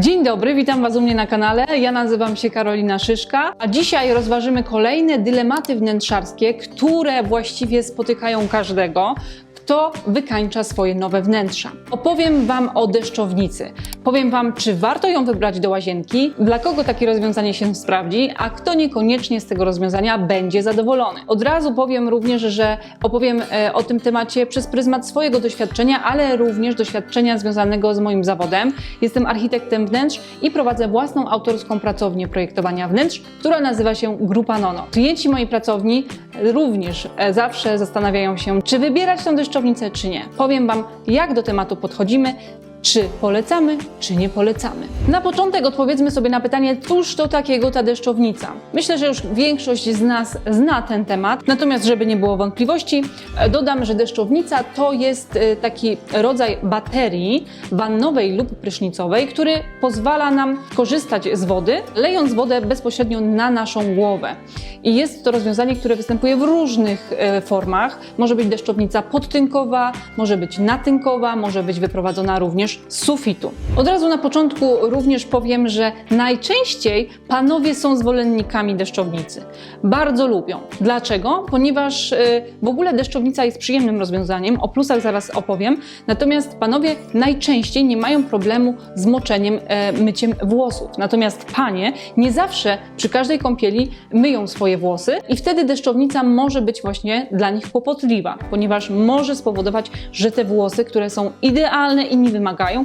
Dzień dobry, witam Was u mnie na kanale. Ja nazywam się Karolina Szyszka, a dzisiaj rozważymy kolejne dylematy wnętrzarskie, które właściwie spotykają każdego, kto wykańcza swoje nowe wnętrza. Opowiem Wam o deszczownicy. Powiem Wam, czy warto ją wybrać do łazienki, dla kogo takie rozwiązanie się sprawdzi, a kto niekoniecznie z tego rozwiązania będzie zadowolony. Od razu powiem również, że opowiem e, o tym temacie przez pryzmat swojego doświadczenia, ale również doświadczenia związanego z moim zawodem. Jestem architektem wnętrz i prowadzę własną autorską pracownię projektowania wnętrz, która nazywa się Grupa Nono. Klienci mojej pracowni również e, zawsze zastanawiają się, czy wybierać tą deszczownicę, czy nie. Powiem Wam, jak do tematu podchodzimy, czy polecamy, czy nie polecamy. Na początek odpowiedzmy sobie na pytanie, cóż to takiego ta deszczownica. Myślę, że już większość z nas zna ten temat, natomiast żeby nie było wątpliwości, e, dodam, że deszczownica to jest e, taki rodzaj baterii wannowej lub prysznicowej, który pozwala nam korzystać z wody, lejąc wodę bezpośrednio na naszą głowę. I jest to rozwiązanie, które występuje w różnych e, formach. Może być deszczownica podtynkowa, może być natynkowa, może być wyprowadzona również z sufitu. Od razu na początku również powiem, że najczęściej panowie są zwolennikami deszczownicy. Bardzo lubią. Dlaczego? Ponieważ e, w ogóle deszczownica jest przyjemnym rozwiązaniem, o plusach zaraz opowiem, natomiast panowie najczęściej nie mają problemu z moczeniem, e, myciem włosów. Natomiast panie nie zawsze przy każdej kąpieli myją swoje włosy i wtedy deszczownica może być właśnie dla nich kłopotliwa, ponieważ może spowodować, że te włosy, które są idealne i nie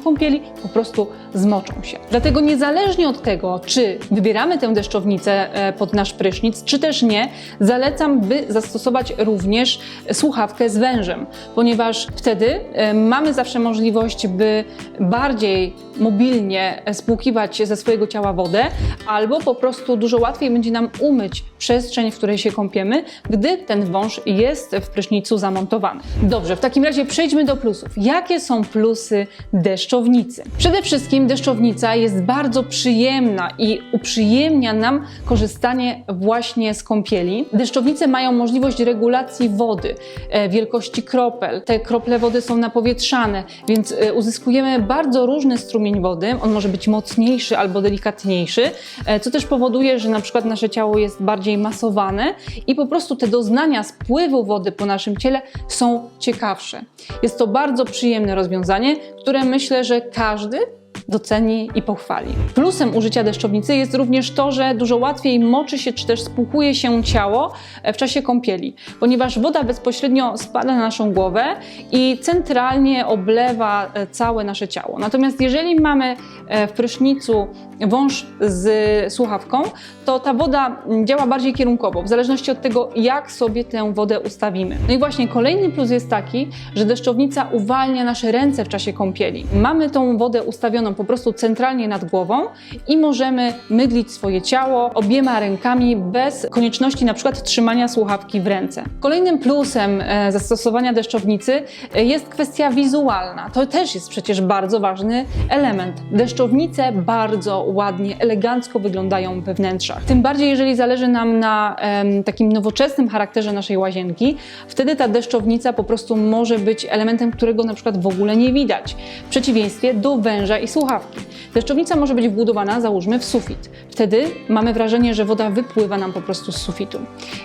kąpieli, po prostu zmoczą się. Dlatego niezależnie od tego, czy wybieramy tę deszczownicę e, pod nasz prysznic, czy też nie, zalecam, by zastosować również słuchawkę z wężem, ponieważ wtedy e, mamy zawsze możliwość, by bardziej mobilnie spłukiwać ze swojego ciała wodę, albo po prostu dużo łatwiej będzie nam umyć przestrzeń, w której się kąpiemy, gdy ten wąż jest w prysznicu zamontowany. Dobrze, w takim razie przejdźmy do plusów. Jakie są plusy deszczownicy? Przede wszystkim deszczownica jest bardzo przyjemna i uprzyjemnia nam korzystanie właśnie z kąpieli. Deszczownice mają możliwość regulacji wody, e, wielkości kropel. Te krople wody są napowietrzane, więc e, uzyskujemy bardzo różny strumień wody. On może być mocniejszy albo delikatniejszy, e, co też powoduje, że na przykład nasze ciało jest bardziej masowane i po prostu te doznania spływu wody po naszym ciele są ciekawsze. Jest to bardzo przyjemne rozwiązanie, które myślę, że każdy doceni i pochwali. Plusem użycia deszczownicy jest również to, że dużo łatwiej moczy się czy też spłuchuje się ciało e, w czasie kąpieli, ponieważ woda bezpośrednio spada na naszą głowę i centralnie oblewa e, całe nasze ciało. Natomiast jeżeli mamy e, w prysznicu wąż z słuchawką, to ta woda działa bardziej kierunkowo, w zależności od tego, jak sobie tę wodę ustawimy. No i właśnie kolejny plus jest taki, że deszczownica uwalnia nasze ręce w czasie kąpieli. Mamy tą wodę ustawioną po prostu centralnie nad głową i możemy mydlić swoje ciało obiema rękami bez konieczności na przykład trzymania słuchawki w ręce. Kolejnym plusem e, zastosowania deszczownicy e, jest kwestia wizualna. To też jest przecież bardzo ważny element. Deszczownice bardzo ładnie, elegancko wyglądają we wnętrzach. Tym bardziej, jeżeli zależy nam na em, takim nowoczesnym charakterze naszej łazienki, wtedy ta deszczownica po prostu może być elementem, którego na przykład w ogóle nie widać. W przeciwieństwie do węża i słuchawki. Deszczownica może być wbudowana, załóżmy, w sufit. Wtedy mamy wrażenie, że woda wypływa nam po prostu z sufitu.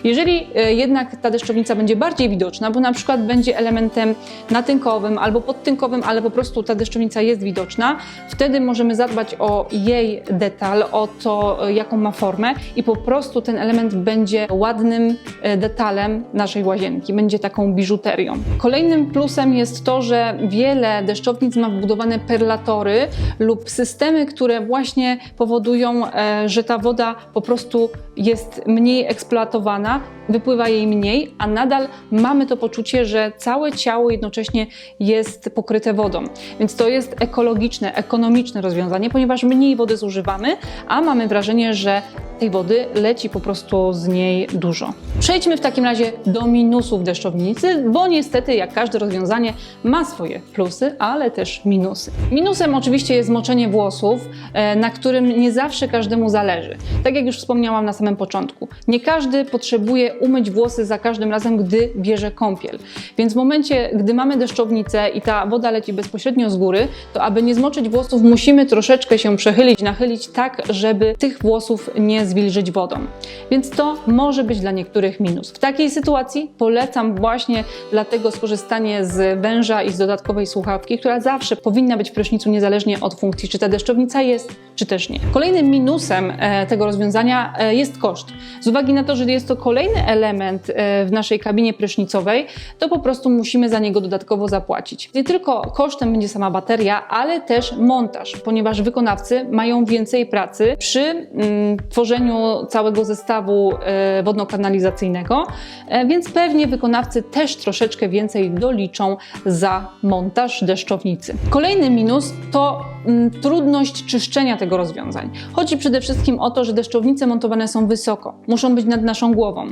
Jeżeli e, jednak ta deszczownica będzie bardziej widoczna, bo na przykład będzie elementem natynkowym albo podtynkowym, ale po prostu ta deszczownica jest widoczna, wtedy możemy zadbać o jej detal, o to, jaką ma formę i po prostu ten element będzie ładnym e, detalem naszej łazienki, będzie taką biżuterią. Kolejnym plusem jest to, że wiele deszczownic ma wbudowane perlatory lub systemy, które właśnie powodują, e, że ta woda po prostu jest mniej eksploatowana, wypływa jej mniej, a nadal mamy to poczucie, że całe ciało jednocześnie jest pokryte wodą. Więc to jest ekologiczne, ekonomiczne rozwiązanie, ponieważ mniej wody zużywamy, a mamy wrażenie, że tej wody leci po prostu z niej dużo. Przejdźmy w takim razie do minusów deszczownicy, bo niestety, jak każde rozwiązanie, ma swoje plusy, ale też minusy. Minusem oczywiście jest moczenie włosów, e, na którym nie zawsze każdemu zależy. Tak jak już wspomniałam na samym początku, nie każdy potrzebuje umyć włosy za każdym razem, gdy bierze kąpiel. Więc w momencie, gdy mamy deszczownicę i ta woda leci bezpośrednio z góry, to aby nie zmoczyć włosów, musimy troszeczkę się przechylić, nachylić tak, żeby tych włosów nie zwilżyć wodą. Więc to może być dla niektórych minus. W takiej sytuacji polecam właśnie dlatego skorzystanie z węża i z dodatkowej słuchawki, która zawsze powinna być w prysznicu niezależnie od funkcji, czy ta deszczownica jest, czy też nie. Kolejnym minusem e, tego rozwiązania e, jest koszt. Z uwagi na to, że jest to kolejny element e, w naszej kabinie prysznicowej, to po prostu musimy za niego dodatkowo zapłacić. Nie tylko kosztem będzie sama bateria, ale też montaż, ponieważ wykonawcy mają więcej pracy przy mm, tworzeniu całego zestawu e, wodno-kanalizacyjnego, e, więc pewnie wykonawcy też troszeczkę więcej doliczą za montaż deszczownicy. Kolejny minus to trudność czyszczenia tego rozwiązań. Chodzi przede wszystkim o to, że deszczownice montowane są wysoko, muszą być nad naszą głową.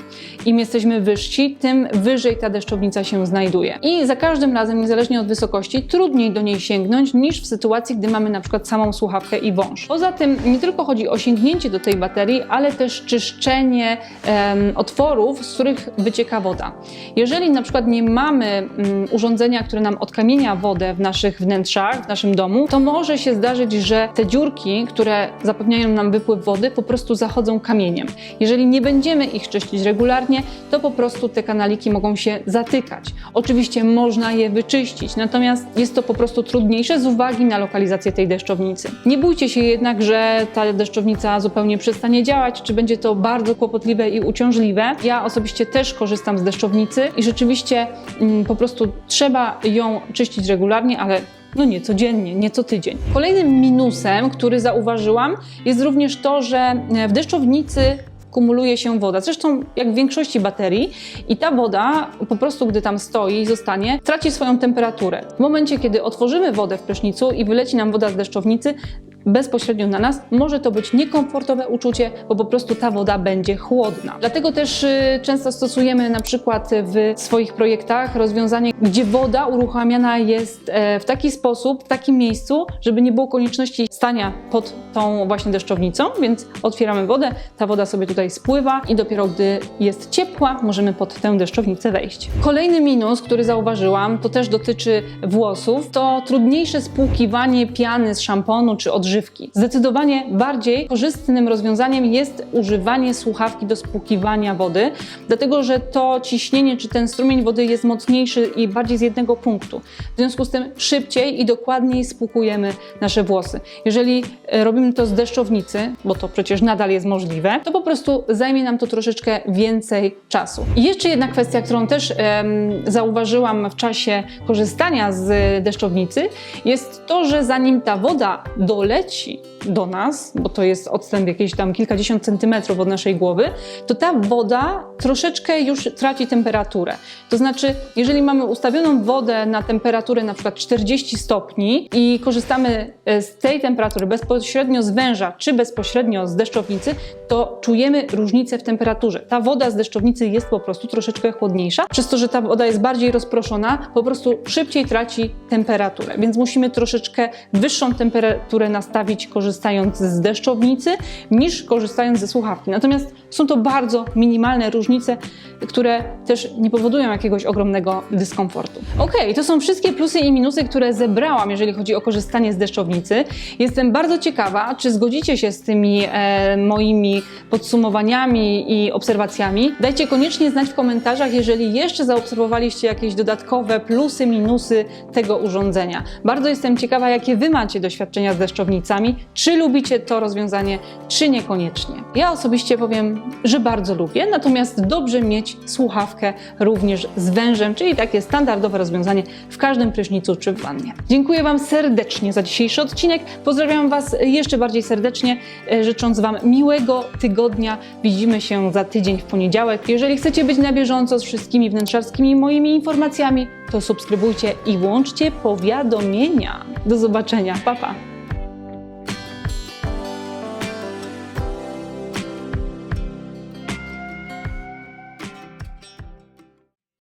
Im jesteśmy wyżsi, tym wyżej ta deszczownica się znajduje. I za każdym razem, niezależnie od wysokości, trudniej do niej sięgnąć niż w sytuacji, gdy mamy na przykład samą słuchawkę i wąż. Poza tym nie tylko chodzi o sięgnięcie do tej baterii, ale też czyszczenie em, otworów, z których wycieka woda. Jeżeli na przykład nie mamy mm, urządzenia, które nam odkamienia wodę w naszych wnętrzach, w naszym domu, to może się zdarzyć, że te dziurki, które zapewniają nam wypływ wody, po prostu zachodzą kamieniem. Jeżeli nie będziemy ich czyścić regularnie, to po prostu te kanaliki mogą się zatykać. Oczywiście można je wyczyścić, natomiast jest to po prostu trudniejsze z uwagi na lokalizację tej deszczownicy. Nie bójcie się jednak, że ta deszczownica zupełnie przestanie działać, czy będzie to bardzo kłopotliwe i uciążliwe. Ja osobiście też korzystam z deszczownicy i rzeczywiście mm, po prostu trzeba ją czyścić regularnie, ale no nie codziennie, nie co tydzień. Kolejnym minusem, który zauważyłam, jest również to, że e, w deszczownicy kumuluje się woda. Zresztą jak w większości baterii i ta woda po prostu, gdy tam stoi i zostanie, traci swoją temperaturę. W momencie, kiedy otworzymy wodę w prysznicu i wyleci nam woda z deszczownicy, bezpośrednio na nas, może to być niekomfortowe uczucie, bo po prostu ta woda będzie chłodna. Dlatego też y, często stosujemy na przykład w swoich projektach rozwiązanie, gdzie woda uruchamiana jest e, w taki sposób, w takim miejscu, żeby nie było konieczności stania pod tą właśnie deszczownicą, więc otwieramy wodę, ta woda sobie tutaj spływa i dopiero gdy jest ciepła, możemy pod tę deszczownicę wejść. Kolejny minus, który zauważyłam, to też dotyczy włosów, to trudniejsze spłukiwanie piany z szamponu czy odżywki. Zdecydowanie bardziej korzystnym rozwiązaniem jest używanie słuchawki do spłukiwania wody, dlatego że to ciśnienie czy ten strumień wody jest mocniejszy i bardziej z jednego punktu. W związku z tym szybciej i dokładniej spłukujemy nasze włosy. Jeżeli e, robimy to z deszczownicy, bo to przecież nadal jest możliwe, to po prostu zajmie nam to troszeczkę więcej czasu. I jeszcze jedna kwestia, którą też em, zauważyłam w czasie korzystania z deszczownicy, jest to, że zanim ta woda doleci sí do nas, bo to jest odstęp jakieś tam kilkadziesiąt centymetrów od naszej głowy, to ta woda troszeczkę już traci temperaturę. To znaczy, jeżeli mamy ustawioną wodę na temperaturę na przykład 40 stopni i korzystamy e, z tej temperatury bezpośrednio z węża czy bezpośrednio z deszczownicy, to czujemy różnicę w temperaturze. Ta woda z deszczownicy jest po prostu troszeczkę chłodniejsza, przez to, że ta woda jest bardziej rozproszona, po prostu szybciej traci temperaturę, więc musimy troszeczkę wyższą temperaturę nastawić korzystając z deszczownicy niż korzystając ze słuchawki. Natomiast są to bardzo minimalne różnice, które też nie powodują jakiegoś ogromnego dyskomfortu. Ok, to są wszystkie plusy i minusy, które zebrałam, jeżeli chodzi o korzystanie z deszczownicy. Jestem bardzo ciekawa, czy zgodzicie się z tymi e, moimi podsumowaniami i obserwacjami. Dajcie koniecznie znać w komentarzach, jeżeli jeszcze zaobserwowaliście jakieś dodatkowe plusy, minusy tego urządzenia. Bardzo jestem ciekawa, jakie Wy macie doświadczenia z deszczownicami, czy lubicie to rozwiązanie, czy niekoniecznie. Ja osobiście powiem, że bardzo lubię, natomiast dobrze mieć słuchawkę również z wężem, czyli takie standardowe rozwiązanie w każdym prysznicu czy w wannie. Dziękuję Wam serdecznie za dzisiejszy odcinek. Pozdrawiam Was jeszcze bardziej serdecznie, e, życząc Wam miłego tygodnia. Widzimy się za tydzień w poniedziałek. Jeżeli chcecie być na bieżąco z wszystkimi wnętrzarskimi moimi informacjami, to subskrybujcie i włączcie powiadomienia. Do zobaczenia. Pa, pa.